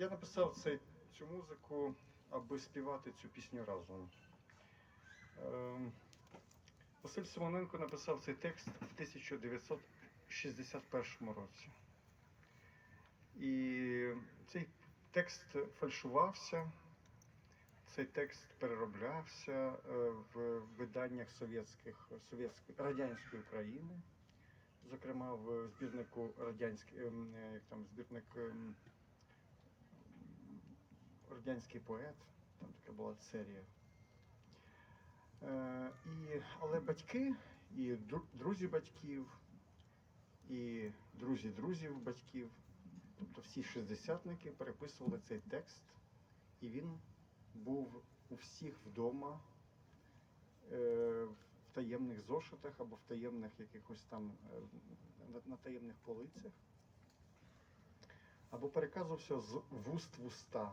Я написав цей, цю музику, аби співати цю пісню разом. Ем, Василь Симоненко написав цей текст в 1961 році. І цей текст фальшувався, цей текст перероблявся е, в виданнях совєтських, совєтської, радянської України, зокрема в збірнику радянський, ем, як там збірник радянський поет, там така була серія. Е, і, але батьки і друзі батьків, і друзі друзів батьків, тобто всі шістдесятники переписували цей текст, і він був у всіх вдома е, в таємних зошитах або в таємних якихось там е, на таємних полицях, або переказувався з вуст в уста.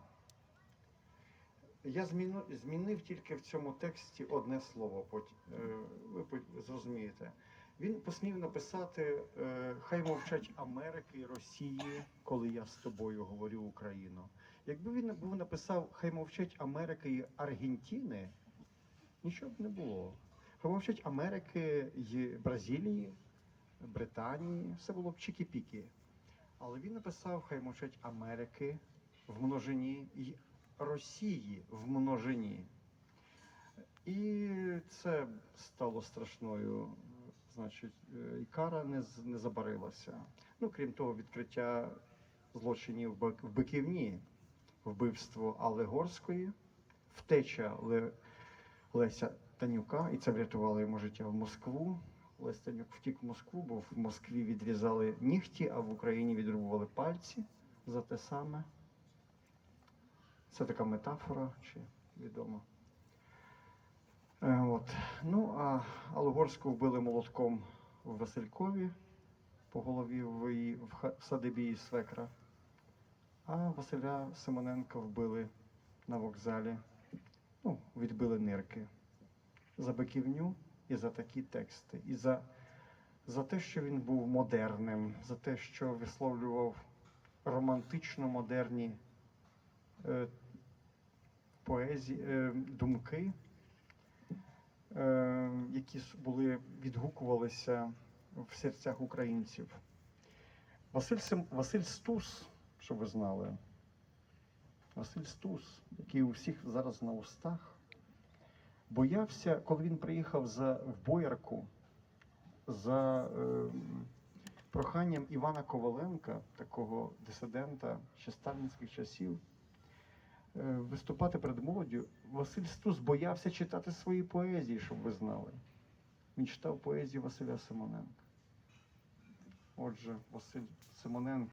Я зміну, змінив тільки в цьому тексті одне слово, е, ви зрозумієте. Він посмів написати е, Хай мовчать Америки і Росії, коли я з тобою говорю Україно. Якби він був написав Хай мовчать Америки і Аргентини, нічого б не було. Хай мовчать Америки і Бразилії, Британії, все було б чікі-пікі. Але він написав Хай мовчать Америки в множині і Росії в множині. І це стало страшною. Значить, е, і кара не, не забарилася. Ну, крім того, відкриття злочинів в Биківні, вбивство Алли Горської, втеча Ле- Леся Танюка, і це врятувало йому життя в Москву. Лесь Танюк втік в Москву, бо в Москві відрізали нігті, а в Україні відрубували пальці за те саме. Це така метафора, чи відомо. Е, От. Ну, а Алугорську вбили молотком в Василькові по голові в, її, в, садибі її свекра. А Василя Симоненка вбили на вокзалі. Ну, відбили нирки. За биківню і за такі тексти. І за, за те, що він був модерним, за те, що висловлював романтично модерні поезії, е, думки, е, які були, відгукувалися в серцях українців. Василь, Василь Стус, щоб ви знали, Василь Стус, який у всіх зараз на устах, боявся, коли він приїхав за, в Боярку за е, проханням Івана Коваленка, такого дисидента ще сталінських часів, виступати перед молоддю, Василь Стус боявся читати свої поезії, щоб ви знали. Він читав поезію Василя Симоненка. Отже, Василь Симоненко.